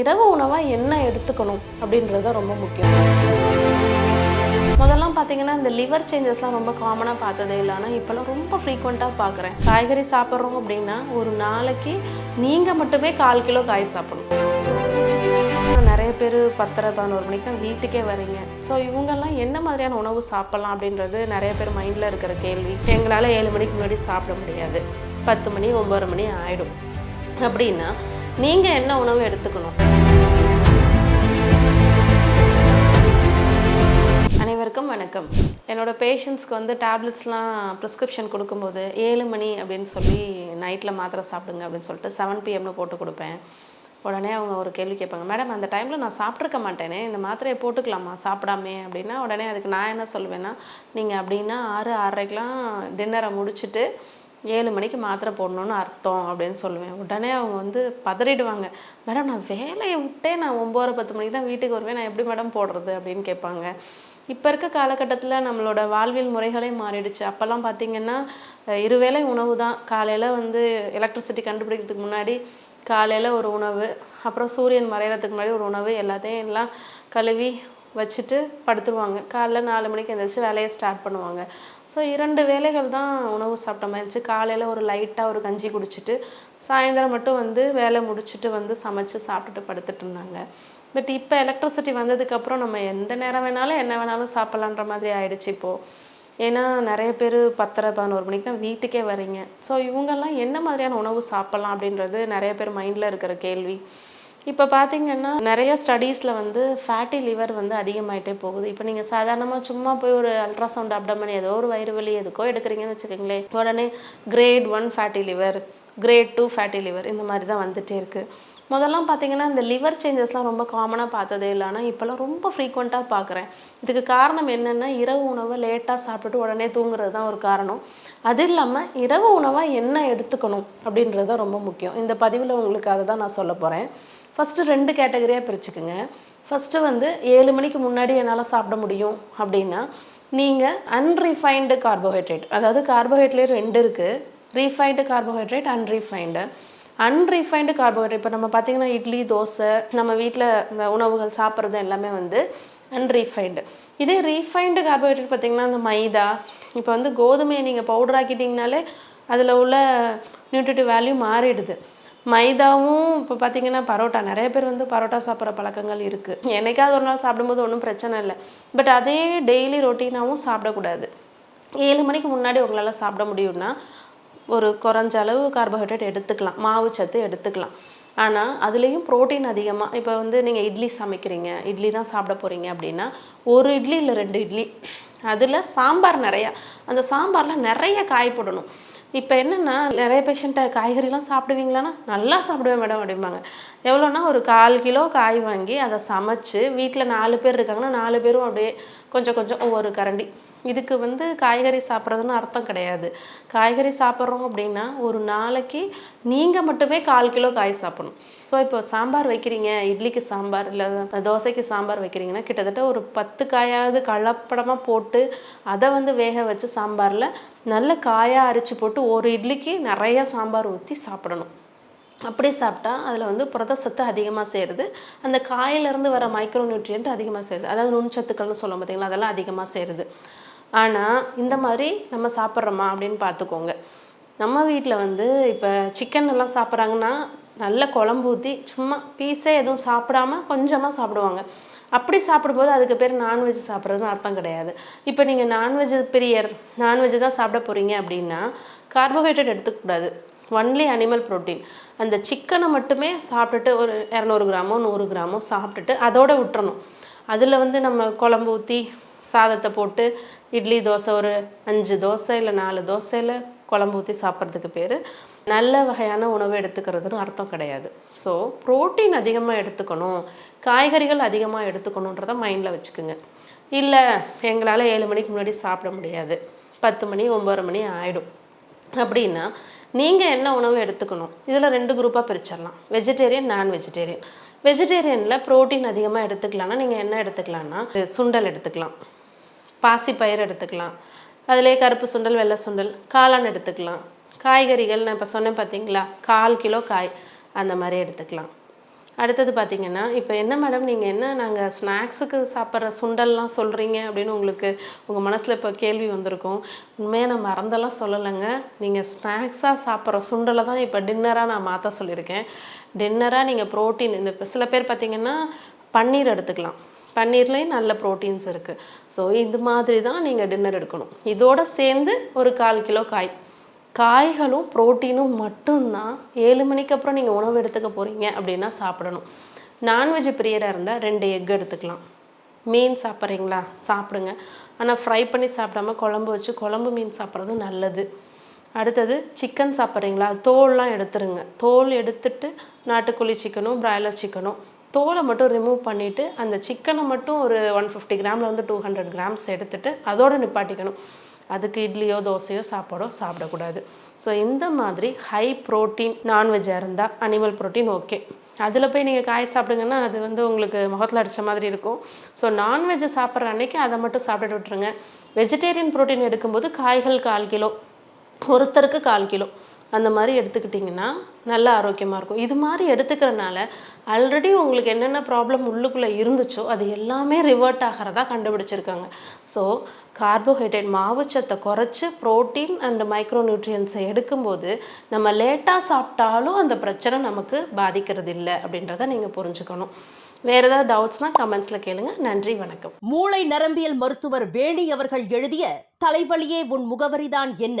இரவு உணவாக என்ன எடுத்துக்கணும் அப்படின்றது தான் ரொம்ப முக்கியம். முதல்லாம் பார்த்தீங்கன்னா இந்த லிவர் சேஞ்சஸ்லாம் ரொம்ப காமனாக பார்த்ததே இல்லை. ஆனால் இப்போல்லாம் ரொம்ப ஃப்ரீக்வெண்ட்டாக பார்க்குறேன் காய்கறி சாப்பிட்றோம் அப்படின்னா ஒரு நாளைக்கு நீங்கள் மட்டுமே கால் கிலோ காய் சாப்பிடணும். நிறைய பேர் பத்தரை பதினோரு மணிக்கு தான் வீட்டுக்கே வரீங்க. ஸோ இவங்கெல்லாம் என்ன மாதிரியான உணவு சாப்பிட்லாம் அப்படின்றது நிறைய பேர் மைண்டில் இருக்கிற கேள்வி. எங்களால் ஏழு மணிக்கு முன்னாடி சாப்பிட முடியாது. பத்து மணி ஒம்பது மணி ஆகிடும் அப்படின்னா நீங்கள் என்ன உணவு எடுத்துக்கணும்? அனைவருக்கும் வணக்கம். என்னோட பேஷண்ட்ஸ்க்கு வந்து டேப்லெட்ஸ்லாம் ப்ரிஸ்கிரிப்ஷன் கொடுக்கும்போது ஏழு மணி அப்படின்னு சொல்லி நைட்டில் மாத்திரை சாப்பிடுங்க அப்படின்னு சொல்லிட்டு செவன் பிஎம்னு போட்டு கொடுப்பேன். உடனே அவங்க ஒரு கேள்வி கேட்பாங்க மேடம் அந்த டைமில் நான் சாப்பிட்ருக்க மாட்டேனே இந்த மாத்திரையை போட்டுக்கலாமா? சாப்பிடாமே? அப்படின்னா உடனே அதுக்கு நான் என்ன சொல்லுவேன்னா நீங்கள் அப்படின்னா ஆறு ஆறரைக்கெலாம் டின்னரை முடிச்சுட்டு ஏழு மணிக்கு மாத்திரை போடணும்னு அர்த்தம் அப்படின்னு சொல்லுவேன். உடனே அவங்க வந்து பதறிடுவாங்க. மேடம் நான் வேலையை விட்டே நான் ஒம்போரை பத்து மணிக்கு தான் வீட்டுக்கு வருவேன். நான் எப்படி மேடம் போடுறது? அப்படின்னு கேட்பாங்க. இப்போ இருக்க காலகட்டத்தில் நம்மளோட வாழ்வியல் முறைகளே மாறிடுச்சு. அப்போல்லாம் பார்த்திங்கன்னா இருவேளை உணவு தான். காலையில் வந்து எலக்ட்ரிசிட்டி கண்டுபிடிக்கிறதுக்கு முன்னாடி காலையில் ஒரு உணவு அப்புறம் சூரியன் மறையிறதுக்கு முன்னாடி ஒரு உணவு எல்லாத்தையும் எல்லாம் கழுவி வச்சுட்டு படுத்துருவாங்க. காலைல நாலு மணிக்கு எழுந்திரிச்சு வேலையை ஸ்டார்ட் பண்ணுவாங்க. ஸோ இரண்டு வேலைகள் தான் உணவு சாப்பிட்ட மாதிரி இருந்துச்சு. காலையில் ஒரு லைட்டாக ஒரு கஞ்சி குடிச்சிட்டு சாயந்தரம் மட்டும் வந்து வேலை முடிச்சுட்டு வந்து சமைச்சு சாப்பிட்டுட்டு படுத்துட்டு இருந்தாங்க. பட் இப்போ எலக்ட்ரிசிட்டி வந்ததுக்கப்புறம் நம்ம எந்த நேரம் வேணாலும் என்ன வேணாலும் சாப்பிட்லான்ற மாதிரி ஆயிடுச்சு இப்போது ஏன்னா நிறைய பேர் பத்தரை பதினோரு மணிக்கு தான் வீட்டுக்கே வரீங்க ஸோ இவங்கெல்லாம் என்ன மாதிரியான உணவு சாப்பிட்லாம் அப்படின்றது நிறைய பேர் மைண்டில் இருக்கிற கேள்வி. இப்போ பார்த்தீங்கன்னா நிறைய ஸ்டடீஸில் வந்து ஃபேட்டி லிவர் வந்து அதிகமாயிட்டே போகுது. இப்போ நீங்கள் சாதாரணமாக சும்மா போய் ஒரு அல்ட்ராசவுண்ட் அப்டமன் ஏதோ ஒரு வயிறு வலி எதுக்கோ எடுக்கிறீங்கன்னு வச்சுக்கோங்களேன் உடனே grade one fatty liver grade two fatty liver இந்த மாதிரி தான் வந்துகிட்டே இருக்குது முதல்லாம் பார்த்தீங்கன்னா இந்த லிவர் சேஞ்சஸ்லாம் ரொம்ப காமனாக பார்த்ததே இல்லை. ஆனால் இப்போல்லாம் ரொம்ப ஃப்ரீக்வெண்ட்டாக பார்க்குறேன் இதுக்கு காரணம் என்னென்னா இரவு உணவை லேட்டாக சாப்பிட்டுட்டு உடனே தூங்குறது தான் ஒரு காரணம். அது இல்லாமல் இரவு உணவாக என்ன எடுத்துக்கணும் அப்படின்றது தான் ரொம்ப முக்கியம். இந்த பதிவில் உங்களுக்கு அதை தான் நான் சொல்ல போகிறேன் ஃபஸ்ட்டு ரெண்டு கேட்டகரியாக பிரிச்சுக்குங்க. ஃபஸ்ட்டு வந்து ஏழு மணிக்கு முன்னாடி என்னால் சாப்பிட முடியும் அப்படின்னா நீங்கள் அன்ரிஃபைன்டு கார்போஹைட்ரேட் அதாவது கார்போஹைட்ரேட் ரெண்டு இருக்குது refined carbohydrate unrefined unrefined carbohydrate இப்போ நம்ம பார்த்தீங்கன்னா இட்லி தோசை நம்ம வீட்டில் இந்த உணவுகள் சாப்பிட்றது எல்லாமே வந்து அன்ரீஃபைண்டு இதே ரீஃபைண்டு கார்போஹைட்ரேட் பார்த்தீங்கன்னா அந்த மைதா இப்போ வந்து கோதுமையை நீங்கள் பவுடர் ஆக்கிட்டிங்கனாலே அதில் உள்ள நியூட்ரிட்டிவ் வேல்யூ மாறிடுது. மைதாவும் இப்போ பார்த்தீங்கன்னா பரோட்டா. நிறைய பேர் வந்து பரோட்டா சாப்பிட்ற பழக்கங்கள் இருக்குது என்னைக்காவது ஒரு நாள் சாப்பிடும்போது ஒன்றும் பிரச்சனை இல்லை. பட் அதே டெய்லி ரொட்டீனாகவும் சாப்பிடக்கூடாது. ஏழு மணிக்கு முன்னாடி உங்களால் சாப்பிட முடியும்னா ஒரு குறைஞ்ச அளவு கார்போஹைட்ரேட் எடுத்துக்கலாம். மாவு சத்து எடுத்துக்கலாம். ஆனால் அதுலேயும் புரோட்டீன் அதிகமாக இப்போ வந்து நீங்கள் இட்லி சமைக்கிறீங்க இட்லி தான் சாப்பிட போகிறீங்க அப்படின்னா ஒரு இட்லி இல்லை ரெண்டு இட்லி. அதில் சாம்பார் நிறையா அந்த சாம்பாரில் நிறைய காய் போடணும் இப்போ என்னென்னா நிறைய பேஷண்ட்டை காய்கறிலாம் சாப்பிடுவீங்களான்னா நல்லா சாப்பிடுவேன் மேடம் அப்படிம்பாங்க. எவ்வளோன்னா ஒரு கால் கிலோ காய் வாங்கி அதை சமைச்சு வீட்டில் நாலு பேர் இருக்காங்கன்னா நாலு பேரும் அப்படியே கொஞ்சம் கொஞ்சம் ஒவ்வொரு கரண்டி. இதுக்கு வந்து காய்கறி சாப்பிட்றதுன்னு அர்த்தம் கிடையாது. காய்கறி சாப்பிட்றோம் அப்படின்னா ஒரு நாளைக்கு நீங்கள் மட்டுமே கால் கிலோ காய் சாப்பிடணும். ஸோ இப்போ சாம்பார் வைக்கிறீங்க இட்லிக்கு சாம்பார் இல்லை தோசைக்கு சாம்பார் வைக்கிறீங்கன்னா கிட்டத்தட்ட ஒரு பத்து காயாவது கலப்படமாக போட்டு அதை வந்து வேக வச்சு சாம்பாரில் நல்ல காயாக அரிச்சு போட்டு ஒரு இட்லிக்கு நிறைய சாம்பார் ஊற்றி சாப்பிடணும். அப்படி சாப்பிட்டா அதில் வந்து புரத சத்து அதிகமாக சேருது. அந்த காயிலேருந்து வர மைக்ரோ நியூட்ரியன்ட் அதிகமாக சேருது. அதாவது நுண்சத்துக்கள்னு சொல்லும் பார்த்தீங்களா அதெல்லாம் அதிகமாக சேருது. ஆனால் இந்த மாதிரி நம்ம சாப்பிட்றோமா அப்படின்னு பார்த்துக்கோங்க. நம்ம வீட்டில் வந்து இப்போ சிக்கன் எல்லாம் சாப்பிட்றாங்கன்னா நல்ல குழம்பு ஊற்றி சும்மா பீஸே எதுவும் சாப்பிடாம கொஞ்சமாக சாப்பிடுவாங்க. அப்படி சாப்பிடும்போது அதுக்கு பேர் நான்வெஜ் சாப்பிட்றதுன்னு அர்த்தம் கிடையாது. இப்போ நீங்கள் நான்வெஜ் பிரியர் நான்வெஜ் தான் சாப்பிட போகிறீங்க அப்படின்னா கார்போஹைட்ரேட் எடுத்துக்கூடாது ஒன்லி அனிமல் ப்ரோட்டீன் அந்த சிக்கனை மட்டுமே சாப்பிட்டுட்டு ஒரு இரநூறு கிராமோ நூறு கிராமோ சாப்பிட்டுட்டு அதோடு விட்டுறணும். அதில் வந்து நம்ம குழம்பு ஊற்றி சாதத்தை போட்டு இட்லி தோசை ஒரு அஞ்சு தோசை இல்லை நாலு தோசையில் குழம்பு ஊற்றி சாப்பிட்றதுக்கு பேர். நல்ல வகையான உணவு எடுத்துக்கிறதுன்னு அர்த்தம் கிடையாது. ஸோ புரோட்டீன் அதிகமாக எடுத்துக்கணும். காய்கறிகள் அதிகமாக எடுத்துக்கணுன்றத மைண்டில் வச்சுக்கோங்க. இல்லை எங்களால் ஏழு மணிக்கு முன்னாடி சாப்பிட முடியாது. பத்து மணி ஒம்பது மணி ஆகிடும் அப்படின்னா நீங்கள் என்ன உணவு எடுத்துக்கணும்? இதில் ரெண்டு குரூப்பாக பிரிச்சிடலாம். வெஜிடேரியன் நான் வெஜிடேரியன் வெஜிடேரியனில் ப்ரோட்டீன் அதிகமாக எடுத்துக்கலாம்னா நீங்கள் என்ன எடுத்துக்கலாம்னா சுண்டல் எடுத்துக்கலாம். பாசிப்பயிறு எடுத்துக்கலாம். அதிலே கருப்பு சுண்டல் வெள்ளை சுண்டல் காளான் எடுத்துக்கலாம். காய்கறிகள் நான் இப்போ சொன்னேன் பார்த்தீங்களா கால் கிலோ காய் அந்த மாதிரி எடுத்துக்கலாம். அடுத்தது பார்த்தீங்கன்னா இப்போ என்ன மேடம் நீங்கள் என்ன நாங்கள் ஸ்நாக்ஸுக்கு சாப்பிட்ற சுண்டல்லாம் சொல்கிறீங்க அப்படின்னு உங்களுக்கு உங்கள் மனசில் இப்போ கேள்வி வந்திருக்கும். உண்மையாக நான் மறந்தெல்லாம் சொல்லலைங்க. நீங்கள் ஸ்நாக்ஸாக சாப்பிட்ற சுண்டலை தான் இப்போ டின்னராக நான் மாற்ற சொல்லியிருக்கேன். டின்னராக நீங்கள் ப்ரோட்டீன் இந்த சில பேர் பார்த்தீங்கன்னா பன்னீர் எடுத்துக்கலாம். பன்னீர்லேயும் நல்ல ப்ரோட்டீன்ஸ் இருக்குது ஸோ இது மாதிரி தான் நீங்கள் டின்னர் எடுக்கணும். இதோட சேர்ந்து ஒரு கால் கிலோ காய். காய்களும் புரோட்டீனும் மட்டும்தான் ஏழு மணிக்கு அப்புறம் நீங்கள் உணவு எடுத்துக்க போகிறீங்க அப்படின்னா சாப்பிடணும். நான்வெஜ் பிரியராக இருந்தால் ரெண்டு எக் எடுத்துக்கலாம். மீன் சாப்பிட்றீங்களா? சாப்பிடுங்க. ஆனால் ஃப்ரை பண்ணி சாப்பிடாம குழம்பு வச்சு குழம்பு மீன் சாப்பிட்றது நல்லது. அடுத்தது சிக்கன் சாப்பிட்றீங்களா? தோல்லாம் எடுத்துருங்க. தோல் எடுத்துட்டு நாட்டுக்கோழி சிக்கனும் பிராய்லர் சிக்கனும் தோலை மட்டும் ரிமூவ் பண்ணிவிட்டு அந்த சிக்கனை மட்டும் ஒரு ஒன் ஃபிஃப்டி கிராமில் வந்து டூ ஹண்ட்ரட் கிராம்ஸ் எடுத்துட்டு அதோடு நிப்பாட்டிக்கணும். அதுக்கு இட்லியோ தோசையோ சாப்பாடோ சாப்பிடக்கூடாது. ஸோ இந்த மாதிரி ஹை ப்ரோட்டீன் நான்வெஜ்ஜாக இருந்தால் அனிமல் ப்ரோட்டீன் ஓகே அதில் போய் நீங்கள் காய் சாப்பிடுங்கன்னா அது வந்து உங்களுக்கு முகத்தில் அடித்த மாதிரி இருக்கும். ஸோ நான்வெஜ்ஜை சாப்பிட்ற அன்னைக்கு அதை மட்டும் சாப்பிட்டு விட்டுருங்க. வெஜிடேரியன் ப்ரோட்டீன் எடுக்கும்போது காய்கள் கால் கிலோ ஒருத்தருக்கு கால் கிலோ. அந்த மாதிரி எடுத்துக்கிட்டிங்கன்னா நல்ல ஆரோக்கியமாக இருக்கும். இது மாதிரி எடுத்துக்கிறனால ஆல்ரெடி உங்களுக்கு என்னென்ன ப்ராப்ளம் உள்ளுக்குள்ளே இருந்துச்சோ அது எல்லாமே ரிவர்ட் ஆகிறதா கண்டுபிடிச்சிருக்காங்க. ஸோ கார்போஹைட்ரேட் மாவுச்சத்தை குறைச்சி ப்ரோட்டீன் அண்டு மைக்ரோ நியூட்ரியன்ஸை எடுக்கும்போது நம்ம லேட்டாக சாப்பிட்டாலும் அந்த பிரச்சனை நமக்கு பாதிக்கிறது இல்லை அப்படின்றத நீங்கள் புரிஞ்சுக்கணும். வேறு ஏதாவது டவுட்ஸ்னால் கமெண்ட்ஸில் கேளுங்க. நன்றி வணக்கம். மூளை நரம்பியல் மருத்துவர் வேணி அவர்கள் எழுதிய தலைவலியே உன் முகவரிதான் என்ன?